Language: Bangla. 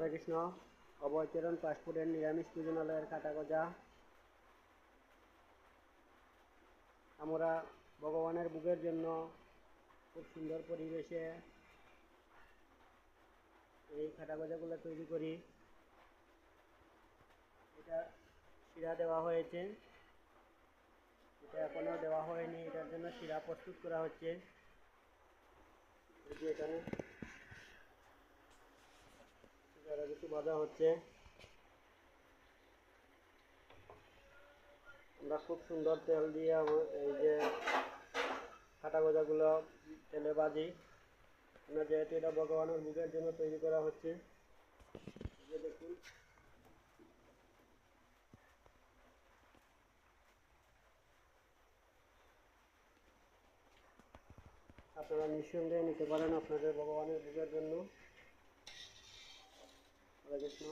হরে কৃষ্ণ অভয়চরণ পাসপোর্টের নিরামিষ ভোজনালয়ের কাটা গজা আমরা ভগবানের বুকের জন্য খুব সুন্দর পরিবেশে এই খাটা গজাগুলো তৈরি করি। এটা শিরা দেওয়া হয়েছে। এটা এখনও দেওয়া হয়নি। এটার জন্য শিরা প্রস্তুত করা হচ্ছে। এখানে কিছু ভাজা হচ্ছে। আমরা খুব সুন্দর তেল দিয়ে এই যে কাটা গজাগুলো তেলে বাজি। আমরা যেহেতু এটা ভগবানের বুকের জন্য তৈরি করা হচ্ছে দেখুন। আপনারা নিঃসন্দেহে নিতে পারেন আপনাদের ভগবানের বুকের জন্য। হরে কৃষ্ণ